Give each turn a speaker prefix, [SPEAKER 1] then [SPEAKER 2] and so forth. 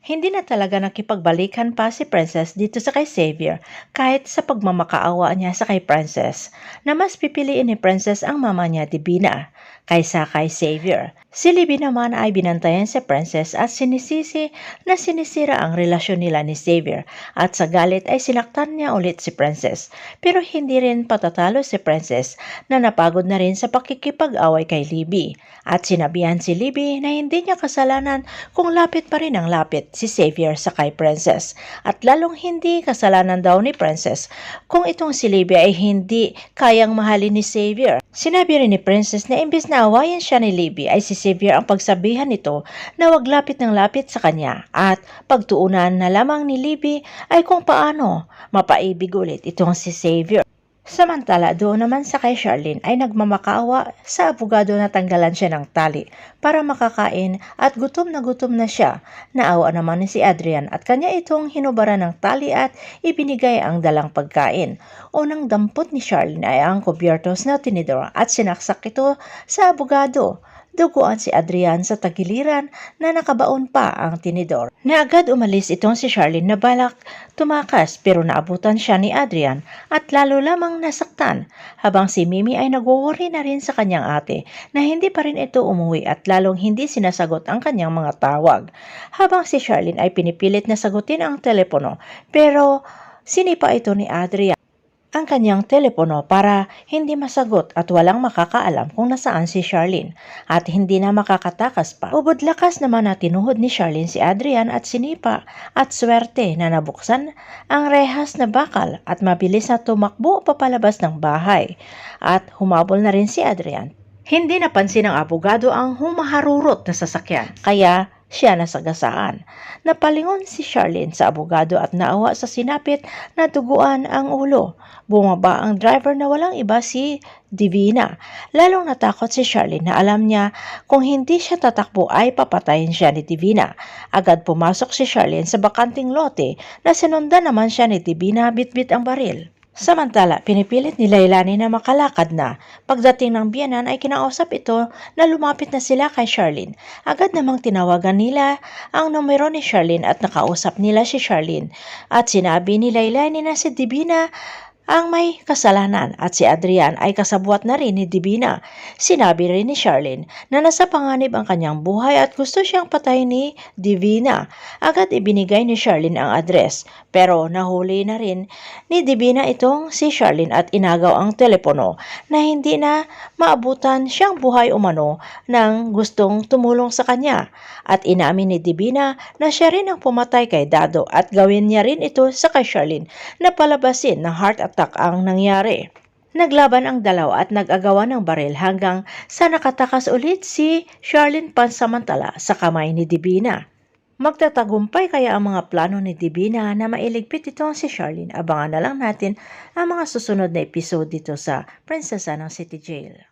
[SPEAKER 1] Hindi na talaga nakipagbalikan pa si Princess dito sa kay Xavier kahit sa pagmamakaawa niya sa kay Princess na mas pipiliin ni Princess ang mama niya Divina kaysa kay Xavier. Si Libby naman ay binantayan si Princess at sinisisi na sinisira ang relasyon nila ni Xavier at sa galit ay sinaktan niya ulit si Princess. Pero hindi rin patatalo si Princess na napagod na rin sa pakikipag-away kay Libby at sinabihan si Libby na hindi niya kasalanan kung lapit pa rin ang lapit si Xavier sa kay Princess at lalong hindi kasalanan daw ni Princess kung itong si Libby ay hindi kayang mahalin ni Xavier. Sinabi rin ni Princess na imbis na awayan siya ni Libby ay si Xavier ang pagsabihan nito na wag lapit ng lapit sa kanya at pagtuunan na lamang ni Libby ay kung paano mapaibig ulit itong si Xavier. Samantala, doon naman sa kay Charlene ay nagmamakaawa sa abogado na tanggalan siya ng tali para makakain at gutom na gutom na siya. Naawa naman ni si Adrian at kanya itong hinubaran ng tali at ibinigay ang dalang pagkain. Unang dampot ni Charlene ay ang kubyertos na tinidor at sinaksak ito sa abogado. Duguan si Adrian sa tagiliran na nakabaon pa ang tinidor. Na agad umalis itong si Charlene na balak tumakas pero naabutan siya ni Adrian at lalo lamang nasaktan habang si Mimi ay nagwawari na rin sa kanyang ate na hindi pa rin ito umuwi at lalong hindi sinasagot ang kanyang mga tawag. Habang si Charlene ay pinipilit na sagutin ang telepono pero sinipa ito ni Adrian ang kanyang telepono para hindi masagot at walang makakaalam kung nasaan si Charlene at hindi na makakatakas pa. Ubod lakas naman na tinuhod ni Charlene si Adrian at sinipa at swerte na nabuksan ang rehas na bakal at mabilis na tumakbo papalabas ng bahay at humabol na rin si Adrian. Hindi napansin ng abogado ang humaharurot na sasakyan kaya siya nasagasaan. Napalingon si Charlene sa abogado at naawa sa sinapit na duguan ang ulo. Bumaba ang driver na walang iba si Divina. Lalong natakot si Charlene na alam niya kung hindi siya tatakbo ay papatayin siya ni Divina. Agad pumasok si Charlene sa bakanting lote na sinundan naman siya ni Divina bitbit ang baril. Samantala, pinipilit ni Lailani na makalakad na. Pagdating ng biyanan ay kinausap ito na lumapit na sila kay Charlene. Agad namang tinawagan nila ang numero ni Charlene at nakausap nila si Charlene. At sinabi ni Lailani na si Divina ang may kasalanan at si Adrian ay kasabwat na rin ni Divina. Sinabi rin ni Charlene na nasa panganib ang kanyang buhay at gusto siyang patayin ni Divina. Agad ibinigay ni Charlene ang address pero nahuli na rin ni Divina itong si Charlene at inagaw ang telepono na hindi na maabutan siyang buhay umano ng gustong tumulong sa kanya. At inamin ni Divina na siya rin ang pumatay kay Dado at gawin niya rin ito sa kay Charlene na palabasin ng heart attack ang nangyari. Naglaban ang dalawa at nag-agawa ng baril hanggang sa nakatakas ulit si Charlene pansamantala sa kamay ni Divina. Magtatagumpay kaya ang mga plano ni Divina na mailigpit itong si Charlene. Abangan na lang natin ang mga susunod na episode dito sa Prinsesa ng City Jail.